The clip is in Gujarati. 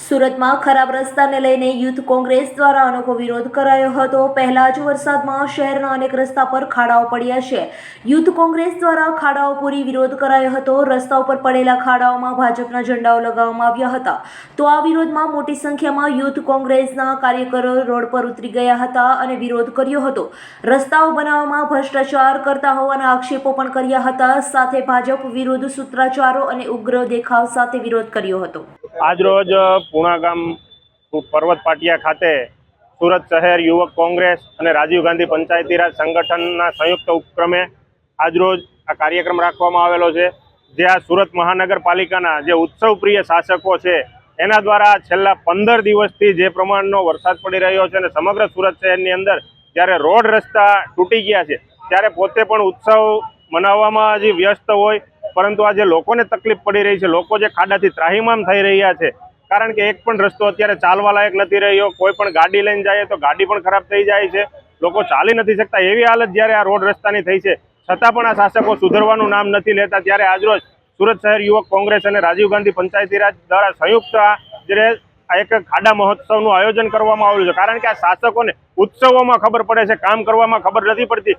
સુરતમાં ખરાબ રસ્તાને લઈને યુથ કોંગ્રેસ દ્વારા અનોખો વિરોધ કરાયો હતો. પહેલા જ વરસાદમાં શહેરના અનેક રસ્તા પર ખાડાઓ પડ્યા છે. યુથ કોંગ્રેસ દ્વારા ખાડાઓ પૂરી વિરોધ કરાયો હતો. રસ્તા ઉપર પડેલા ખાડાઓમાં ભાજપના ઝંડાઓ લગાવવામાં આવ્યા હતા. તો આ વિરોધમાં મોટી સંખ્યામાં યુથ કોંગ્રેસના કાર્યકરો રોડ પર ઉતરી ગયા હતા અને વિરોધ કર્યો હતો. રસ્તાઓ બનાવવામાં ભ્રષ્ટાચાર કરતા હોવાના આક્ષેપો પણ કર્યા હતા. સાથે ભાજપ વિરુદ્ધ સૂત્રાચારો અને ઉગ્ર દેખાવ સાથે વિરોધ કર્યો હતો. આજરોજ પૂણા ગામ પર્વત પાટિયા ખાતે સુરત શહેર યુવક કોંગ્રેસ અને રાજીવ ગાંધી પંચાયતીરાજ સંગઠનના સંયુક્ત ઉપક્રમે આજરોજ આ કાર્યક્રમ રાખવામાં આવેલો છે. જે આ સુરત મહાનગરપાલિકાના જે ઉત્સવપ્રિય શાસકો છે, એના દ્વારા છેલ્લા પંદર દિવસથી જે પ્રમાણનો વરસાદ પડી રહ્યો છે અને સમગ્ર સુરત શહેરની અંદર જ્યારે રોડ રસ્તા તૂટી ગયા છે, ત્યારે પોતે પણ ઉત્સવ મનાવવામાં હજી વ્યસ્ત હોય પરંતુ આજે લોકોને તકલીફ પડી રહી છે, લોકો જે ખાડાથી ત્રાહીમામ થઈ રહ્યા છે, કારણ કે એક પણ રસ્તો અત્યારે ચાલવા લાયક નથી રહ્યો, કોઈ પણ ગાડી લઈને જાય તો ગાડી પણ ખરાબ થઈ જાય છે, લોકો ચાલી નથી શકતા. એવી હાલત જ્યારે આ રોડ રસ્તાની થઈ છે, છતાં પણ આ શાસકો સુધરવાનું નામ નથી લેતા, ત્યારે આજરોજ સુરત શહેર યુવક કોંગ્રેસ અને રાજીવ ગાંધી પંચાયતી રાજ દ્વારા સંયુક્ત આ જે આ એક ખાડા મહોત્સવનું આયોજન કરવામાં આવ્યું છે. કારણ કે આ શાસકોને ઉત્સવોમાં ખબર પડે છે, કામ કરવામાં ખબર નથી પડતી.